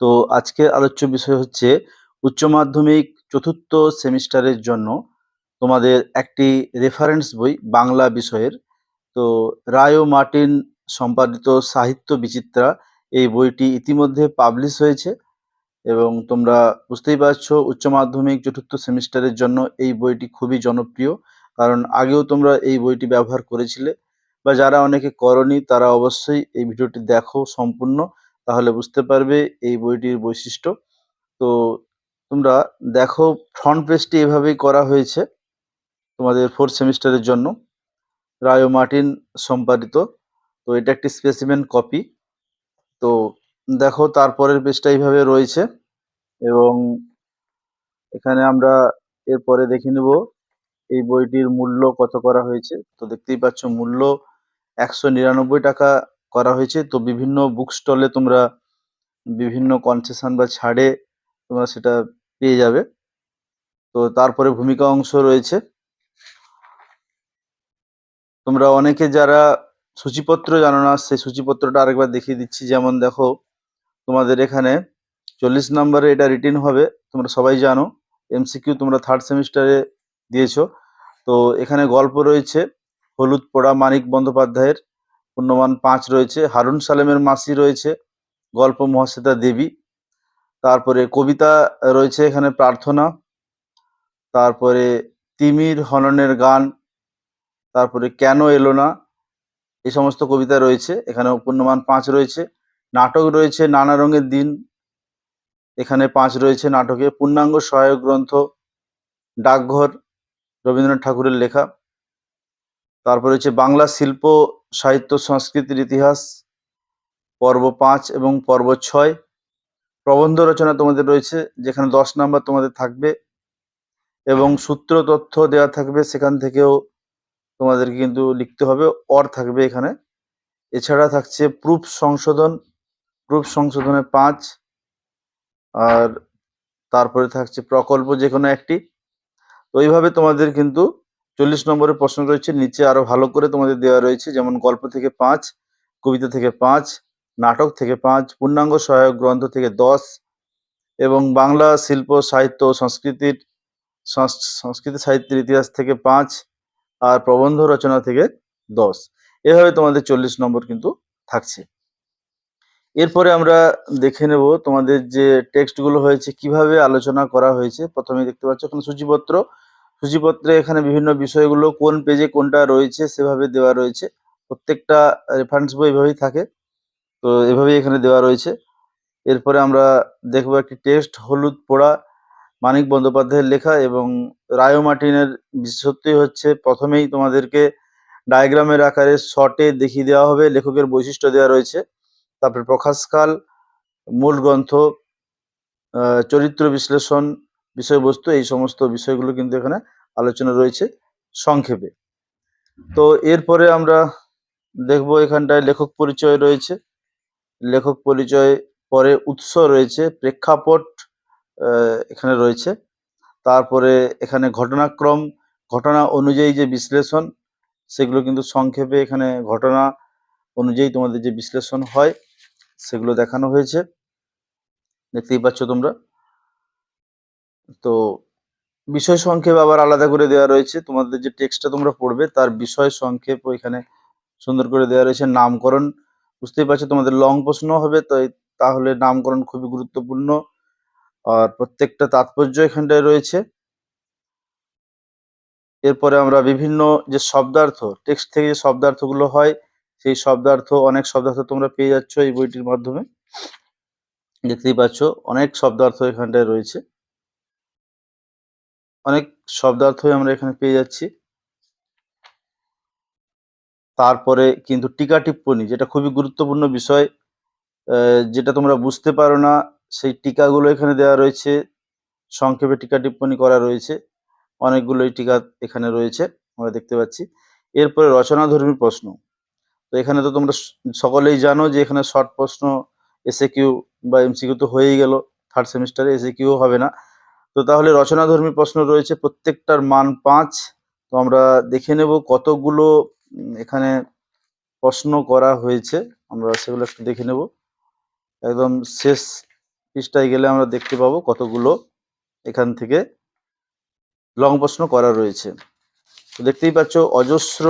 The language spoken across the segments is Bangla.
তো আজকে আলোচ্য বিষয় হচ্ছে উচ্চ মাধ্যমিক চতুর্থ সেমিস্টারের জন্য তোমাদের একটি রেফারেন্স বই, বাংলা বিষয়ের। তো রায় মার্টিন সম্পাদিত সাহিত্য বিচিত্রা এই বইটি ইতিমধ্যে পাবলিশ হয়েছে এবং তোমরা বুঝতেই পারছ উচ্চ মাধ্যমিক চতুর্থ সেমিস্টারের জন্য এই বইটি খুবই জনপ্রিয়। কারণ আগেও তোমরা এই বইটি ব্যবহার করেছিলে বা যারা অনেকে করনি তারা অবশ্যই এই ভিডিওটি দেখো সম্পূর্ণ। তাহলে বুঝতে পারবে এই বইটির বৈশিষ্ট্য। তো তোমরা দেখো ফ্রন্ট পেজটি এভাবেই করা হয়েছে তোমাদের ফোর্থ সেমিস্টারের জন্য। রায় মার্টিন সম্পাদিত। তো এটা একটি স্পেসিমেন কপি তো দেখো তারপরের পেজটা এইভাবে রয়েছে এবং এখানে আমরা এরপরে দেখে নেব এই বইটির মূল্য কত করা হয়েছে। তো দেখতেই পাচ্ছ মূল্য একশো নিরানব্বই টাকা করা হয়েছে। তো বিভিন্ন বুক স্টলে তোমরা বিভিন্ন কনসেশন বা ছাড়ে তোমরা সেটা পেয়ে যাবে। তো তারপরে ভূমিকা অংশ রয়েছে। তোমরা অনেকে যারা সূচিপত্র জানো না, সেই সূচিপত্রটা আরেকবার দেখিয়ে দিচ্ছি। যেমন দেখো, তোমাদের এখানে চল্লিশ নম্বরে এটা রিটিন হবে, তোমরা সবাই জানো। এমসিকিউ তোমরা থার্ড সেমিস্টারে দিয়েছ। তো এখানে গল্প রয়েছে, হলুদ পোড়া মানিক বন্দ্যোপাধ্যায়ের। পূর্ণমান পাঁচ রয়েছে, হারুন সালেমের মাসি রয়েছে, গল্প মহাশ্বেতা দেবী, তারপরে কবিতা রয়েছে এখানে প্রার্থনা, তারপরে তিমির হননের গান, তারপরে কেন এলো না এই সমস্ত কবিতা রয়েছে এখানে পূর্ণমান পাঁচ রয়েছে, নাটক রয়েছে নানা রঙের দিন, এখানে পাঁচ রয়েছে নাটকে পূর্ণাঙ্গ সহায়ক গ্রন্থ, ডাকঘর, রবীন্দ্রনাথ ঠাকুরের লেখা, তারপরে হচ্ছে বাংলা শিল্প সাহিত্য, সংস্কৃতির ইতিহাস, পর্ব পাঁচ এবং পর্ব ছয় প্রবন্ধ রচনা তোমাদের রয়েছে, যেখানে দশ নাম্বার তোমাদের থাকবে এবং সূত্র, তথ্য দেওয়া থাকবে, সেখান থেকেও তোমাদের কিন্তু লিখতে হবে, অর থাকবে এখানে। এছাড়া থাকছে প্রুফ সংশোধন, প্রুফ সংশোধনে পাঁচ, আর তারপরে থাকছে প্রকল্প যে কোনো একটি। তো এইভাবে তোমাদের কিন্তু চল্লিশ নম্বরের প্রশ্ন রয়েছে, নিচে আরও ভালো করে তোমাদের দেওয়া রয়েছে, যেমন গল্প থেকে পাঁচ, কবিতা থেকে পাঁচ, নাটক থেকে পাঁচ, পূর্ণাঙ্গ সহায়ক গ্রন্থ থেকে দশ এবং বাংলা শিল্প, সাহিত্য সংস্কৃতির সংস্কৃতি সাহিত্যের ইতিহাস থেকে পাঁচ আর প্রবন্ধ রচনা থেকে দশ। এভাবে তোমাদের চল্লিশ নম্বর কিন্তু থাকছে। এরপরে আমরা দেখে নেব তোমাদের যে টেক্সটগুলো হয়েছে, কীভাবে আলোচনা করা হয়েছে। প্রথমে দেখতে পাচ্ছ এখানে সূচিপত্র সূচিপত্রে এখানে বিভিন্ন বিষয়গুলো কোন পেজে কোনটা রয়েছে সেভাবে দেওয়া রয়েছে। প্রত্যেকটা রেফারেন্স বই এভাবেই থাকে। তো এভাবেই এখানে দেওয়া রয়েছে। এরপরে আমরা দেখব একটি টেস্ট হলুদ পোড়া, মানিক বন্দ্যোপাধ্যায়ের লেখা এবং রায় মার্টিনের বিশেষত্বই হচ্ছে প্রথমেই তোমাদেরকে ডায়াগ্রামের আকারে শর্টে দেখিয়ে দেওয়া হবে, লেখকের বৈশিষ্ট্য দেওয়া রয়েছে। তারপরে প্রকাশকাল, মূল গ্রন্থ চরিত্র বিশ্লেষণ বিষয়বস্তু, এই সমস্ত বিষয়গুলো কিন্তু এখানে আলোচনা রয়েছে সংক্ষেপে। তো এরপরে আমরা দেখব এখানটায় লেখক পরিচয় রয়েছে। লেখক পরিচয় পরে উৎস রয়েছে, প্রেক্ষাপট এখানে রয়েছে। তারপরে এখানে ঘটনাক্রম, ঘটনা অনুযায়ী যে বিশ্লেষণ, সেগুলো কিন্তু সংক্ষেপে এখানে ঘটনা অনুযায়ী তোমাদের যে বিশ্লেষণ হয়, সেগুলো দেখানো হয়েছে। দেখতেই পাচ্ছ তোমরা। তো বিষয় সংক্ষেপ আবার আলাদা করে দেওয়া রয়েছে। তোমাদের যে টেক্সটটা তোমরা পড়বে, তার বিষয় সংক্ষেপ এখানে সুন্দর করে দেওয়া রয়েছে। নামকরণ, বুঝতেই পারছ তোমাদের লং প্রশ্ন হবে তো তাহলে নামকরণ খুবই গুরুত্বপূর্ণ। আর প্রত্যেকটা তাৎপর্য এখানটায় রয়েছে। এরপরে আমরা বিভিন্ন যে শব্দার্থ টেক্সট থেকে যে শব্দার্থগুলো হয়, সেই শব্দার্থ, অনেক শব্দার্থ তোমরা পেয়ে যাচ্ছ এই বইটির মাধ্যমে। দেখতেই পাচ্ছ, অনেক শব্দার্থ এখানটায় রয়েছে। অনেক শব্দার্থই আমরা এখানে পেয়ে যাচ্ছি। তারপরে কিন্তু টিকা টিপ্পনী, যেটা খুবই গুরুত্বপূর্ণ বিষয় যেটা তোমরা বুঝতে পারো না, সেই টিকাগুলো এখানে দেওয়া রয়েছে, সংক্ষেপে টিকা টিপ্পনী করা রয়েছে, অনেকগুলোই টিকা এখানে রয়েছে, আমরা দেখতে পাচ্ছি। এরপরে রচনাধর্মী প্রশ্ন, তো এখানে তো তোমরা সকলেই জানো যে এখানে শর্ট প্রশ্ন এসে কিউ বা এমসিকিউ তো হয়েই গেল থার্ড সেমিস্টারে এসে কিউ হবে না। তো তাহলে রচনাধর্মী প্রশ্ন রয়েছে, প্রত্যেকটার মান পাঁচ। তো আমরা দেখে নেব কতগুলো এখানে প্রশ্ন করা হয়েছে। আমরা সেগুলো একটু দেখে নেব। একদম শেষ পৃষ্ঠায় গেলে আমরা দেখতে পাবো কতগুলো এখান থেকে লং প্রশ্ন করা রয়েছে। তো দেখতেই পাচ্ছ, অজস্র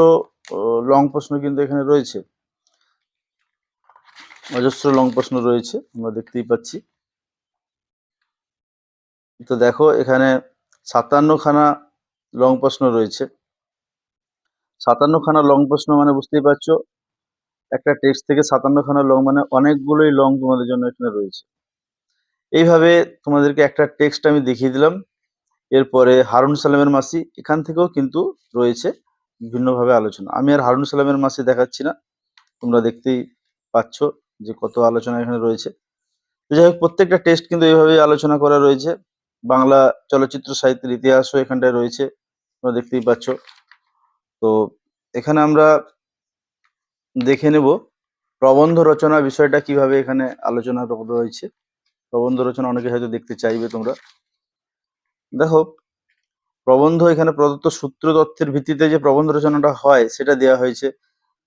লং প্রশ্ন কিন্তু এখানে রয়েছে। অজস্র লং প্রশ্ন রয়েছে, আমরা দেখতেই পাচ্ছি। তো দেখো, এখানে সাতান্ন খানা লং প্রশ্ন রয়েছে। সাতান্ন খানা লং প্রশ্ন মানে বুঝতেই পারছ, একটা টেক্সট থেকে সাতান্ন খানা লং মানে অনেকগুলোই লং তোমাদের জন্য এখানে রয়েছে। এইভাবে তোমাদেরকে একটা টেক্সট আমি দেখিয়ে দিলাম। এরপরে হারুন সালামের মাসি, এখান থেকেও কিন্তু রয়েছে বিভিন্নভাবে আলোচনা। আমি আর হারুন সালামের মাসি দেখাচ্ছি না, তোমরা দেখতেই পাচ্ছ যে কত আলোচনা এখানে রয়েছে। যাই হোক, প্রত্যেকটা টেস্ট কিন্তু এইভাবেই আলোচনা করা রয়েছে। বাংলা চলচ্চিত্র সাহিত্যের ইতিহাসও এখানটায় রয়েছে, তোমরা দেখতেই পাচ্ছ। তো এখানে আমরা দেখে নেব প্রবন্ধ রচনা বিষয়টা কীভাবে এখানে আলোচনা রয়েছে প্রবন্ধ রচনা অনেকে হয়তো দেখতে চাইবে তোমরা। দেখো, প্রবন্ধ এখানে প্রদত্ত সূত্র তথ্যের ভিত্তিতে যে প্রবন্ধ রচনাটা হয়, সেটা দেওয়া হয়েছে।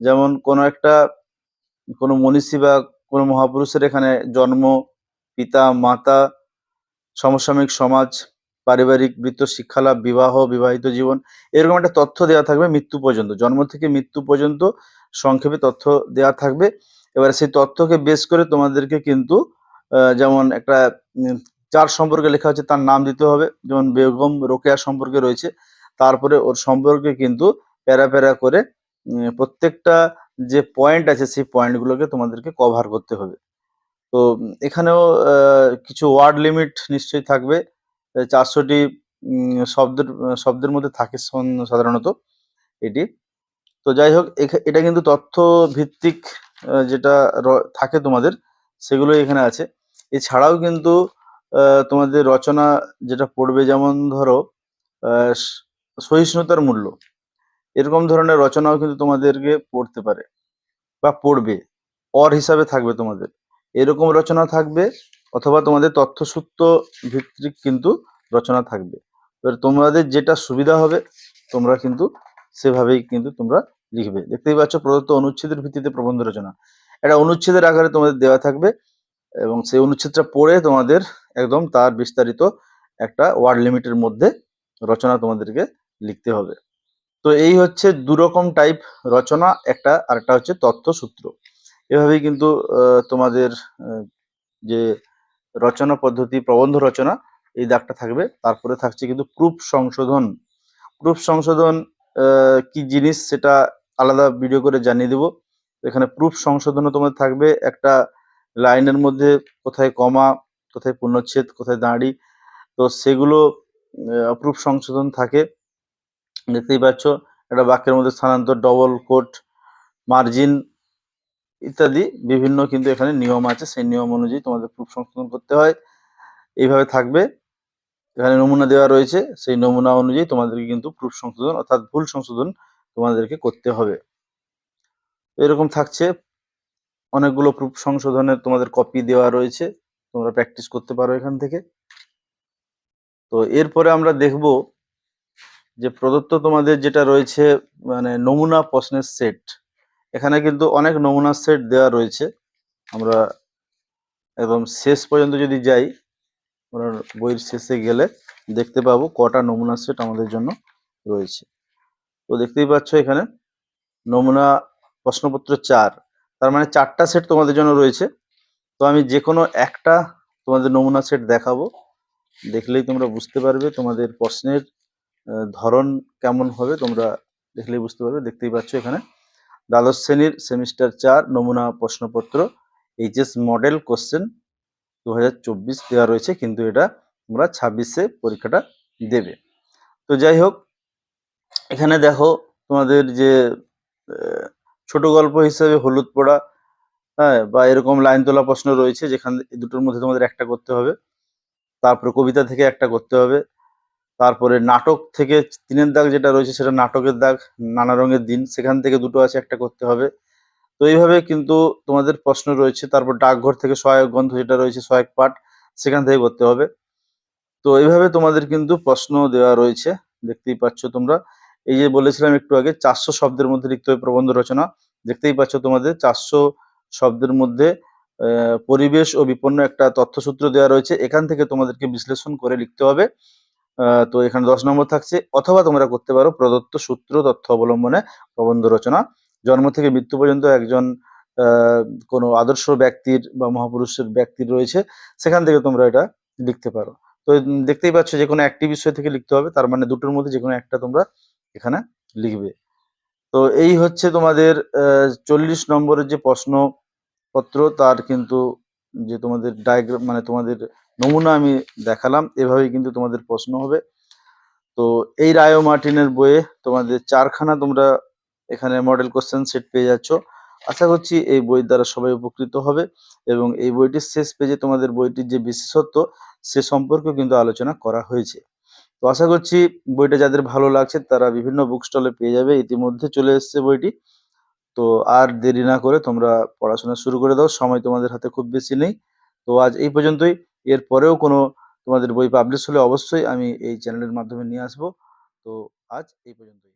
যেমন কোনো একটা, কোনো মনীষী বা কোনো মহাপুরুষের এখানে জন্ম, পিতা, মাতা সমসাময়িক সমাজ, পারিবারিক বৃত্ত, শিক্ষালাভ, বিবাহ, বিবাহিত জীবন, এরকম একটা তথ্য দেওয়া থাকবে মৃত্যু পর্যন্ত। জন্ম থেকে মৃত্যু পর্যন্ত সংক্ষেপে তথ্য দেওয়া থাকবে। এবারে সেই তথ্যকে বেস করে তোমাদেরকে কিন্তু যেমন একটা যার সম্পর্কে লেখা হচ্ছে তার নাম দিতে হবে। যেমন বেগম রোকেয়া সম্পর্কে রয়েছে। তারপরে ওর সম্পর্কে কিন্তু প্যারা প্যারা করে প্রত্যেকটা যে পয়েন্ট আছে, সেই পয়েন্টগুলোকে তোমাদেরকে কভার করতে হবে। তো এখানেও কিছু ওয়ার্ড লিমিট নিশ্চয়ই থাকবে। চারশোটি শব্দের শব্দের মধ্যে থাকে সাধারণত এটি। তো যাই হোক এটা কিন্তু তথ্য ভিত্তিক যেটা থাকে তোমাদের সেগুলো এখানে আছে। এছাড়াও কিন্তু তোমাদের রচনা যেটা পড়বে, যেমন ধরো সহিষ্ণুতার মূল্য। এরকম ধরনের রচনাও কিন্তু তোমাদেরকে পড়তে পারে বা পড়বে। অর হিসাবে থাকবে তোমাদের। এরকম রচনা থাকবে অথবা তোমাদের তথ্যসূত্র ভিত্তিক কিন্তু রচনা থাকবে। এবার তোমাদের যেটা সুবিধা হবে, তোমরা কিন্তু সেভাবেই কিন্তু তোমরা লিখবে। দেখতেই পাচ্ছ প্রদত্ত অনুচ্ছেদের ভিত্তিতে প্রবন্ধ রচনা। এটা অনুচ্ছেদের আকারে তোমাদের দেওয়া থাকবে এবং সেই অনুচ্ছেদটা পড়ে তোমাদের একদম তার বিস্তারিত একটা ওয়ার্ড লিমিটের মধ্যে রচনা তোমাদেরকে লিখতে হবে। তো এই হচ্ছে দুরকম টাইপ রচনা, একটা আরেকটা হচ্ছে তথ্যসূত্র। এভাবেই কিন্তু তোমাদের যে রচনা পদ্ধতি, প্রবন্ধ রচনা, এই দাগটা থাকবে। তারপরে থাকছে কিন্তু প্রুফ সংশোধন। প্রুফ সংশোধন কি জিনিস সেটা আলাদা ভিডিও করে জানিয়ে দেবো। এখানে প্রুফ সংশোধনও তোমার থাকবে। একটা লাইনের মধ্যে কোথায় কমা, কোথায় পূর্ণচ্ছেদ কোথায় দাঁড়ি, তো সেগুলো প্রুফ সংশোধন থাকে। দেখতেই পাচ্ছ, একটা বাক্যের মধ্যে স্থানান্তর ডবল কোট মার্জিন ইত্যাদি বিভিন্ন কিন্তু এখানে নিয়ম আছে। সেই নিয়ম অনুযায়ী তোমাদের প্রুফ সংশোধন করতে হয়। এইভাবে থাকবে। এখানে নমুনা দেওয়া রয়েছে। সেই নমুনা অনুযায়ী তোমাদেরকে কিন্তু প্রুফ সংশোধন অর্থাৎ ভুল সংশোধন তোমাদেরকে করতে হবে। এরকম থাকছে। অনেকগুলো প্রুফ সংশোধনের তোমাদের কপি দেওয়া রয়েছে। তোমরা প্র্যাকটিস করতে পারো এখান থেকে। তো এরপরে আমরা দেখব যে প্রদত্ত তোমাদের যেটা রয়েছে মানে নমুনা প্রশ্নের সেট এখানে কিন্তু অনেক নমুনা সেট দেওয়া রয়েছে। আমরা একদম শেষ পর্যন্ত যদি যাই, আমরা বইয়ের শেষে গেলে দেখতে পাবো কটা নমুনা সেট আমাদের জন্য রয়েছে। তো দেখতেই পাচ্ছ এখানে নমুনা প্রশ্নপত্র চার। তার মানে চারটা সেট তোমাদের জন্য রয়েছে। তো আমি যে কোনো একটা তোমাদের নমুনা সেট দেখাবো। দেখলেই তোমরা বুঝতে পারবে তোমাদের প্রশ্নের ধরন কেমন হবে। তোমরা দেখলেই বুঝতে পারবে। দেখতেই পাচ্ছ এখানে দ্বাদশ শ্রেণির সেমিস্টার চার নমুনা প্রশ্নপত্র, এইচএস মডেল কোশ্চেন দু হাজার চব্বিশ দেওয়া রয়েছে, কিন্তু এটা তোমরা ছাব্বিশে পরীক্ষাটা দেবে। তো যাই হোক, এখানে দেখো তোমাদের যে ছোট গল্প হিসেবে হলুদ পোড়া হ্যাঁ বা এরকম লাইন তোলা প্রশ্ন রয়েছে, যেখানে, দুটোর মধ্যে তোমাদের একটা করতে হবে, তারপরে কবিতা থেকে একটা করতে হবে তারপরে নাটক থেকে তিনের দাগ যেটা রয়েছে সেটা নাটকের দাগ, নানা রঙের দিন, সেখান থেকে দুটো আছে, একটা করতে হবে। তো এইভাবে কিন্তু তোমাদের প্রশ্ন রয়েছে, তারপর ডাকঘর থেকে সহায়ক গ্রন্থ যেটা রয়েছে, সহায়ক পাঠ, সেখান থেকে করতে হবে। তো এইভাবে তোমাদের কিন্তু প্রশ্ন দেওয়া রয়েছে, দেখতেই পাচ্ছ তোমরা। এই যে বলেছিলাম একটু আগে, চারশো শব্দের মধ্যে লিখতে হবে প্রবন্ধ রচনা। দেখতেই পাচ্ছ তোমাদের চারশো শব্দের মধ্যে পরিবেশ ও বিপন্ন একটা তথ্যসূত্র দেওয়া রয়েছে। এখান থেকে তোমাদেরকে বিশ্লেষণ করে লিখতে হবে। তো এখানে দশ নম্বর থাকছে, অথবা তোমরা করতে পারো প্রদত্ত সূত্র তথ্য অবলম্বনে প্রবন্ধ রচনা। জন্ম থেকে মৃত্যু পর্যন্ত একজন কোনো আদর্শ ব্যক্তির বা মহাপুরুষের ব্যক্তির রয়েছে, সেখান থেকে তোমরা এটা লিখতে পারো। তো দেখতেই পাচ্ছ যে কোনো একটি বিষয় থেকে লিখতে হবে, তার মানে দুটোর মধ্যে যে কোনো একটা তোমরা এখানে লিখবে। তো এই হচ্ছে তোমাদের চল্লিশ নম্বরের যে প্রশ্নপত্র, তার কিন্তু যে তোমাদের ডায়াগ্রাম মানে তোমাদের নমুনা আমি দেখালাম, এভাবেই কিন্তু তোমাদের প্রশ্ন হবে। তো এই রায়ো মার্টিনের বইয়ে তোমাদের চারখানা তোমরা এখানে মডেল কোশ্চেন সেট পেয়ে যাচ্ছ। আশা করছি এই বই দ্বারা সবাই উপকৃত হবে এবং এই বইটির শেষ পেজে তোমাদের বইটির যে বিশেষত্ব, সে সম্পর্কেও কিন্তু আলোচনা করা হয়েছে। তো আশা করছি বইটা যাদের ভালো লাগছে তারা বিভিন্ন বুক স্টলে পেয়ে যাবে। ইতিমধ্যে চলে এসছে বইটি। তো আর দেরি না করে তোমরা পড়াশোনা শুরু করে দাও, সময় তোমাদের হাতে খুব বেশি নেই। তো আজ এই পর্যন্তই। এর পরেও কোনো তোমাদের বই পাবলিশ হলে অবশ্যই আমি এই চ্যানেলের মাধ্যমে নিয়ে আসব। তো আজ এই পর্যন্তই।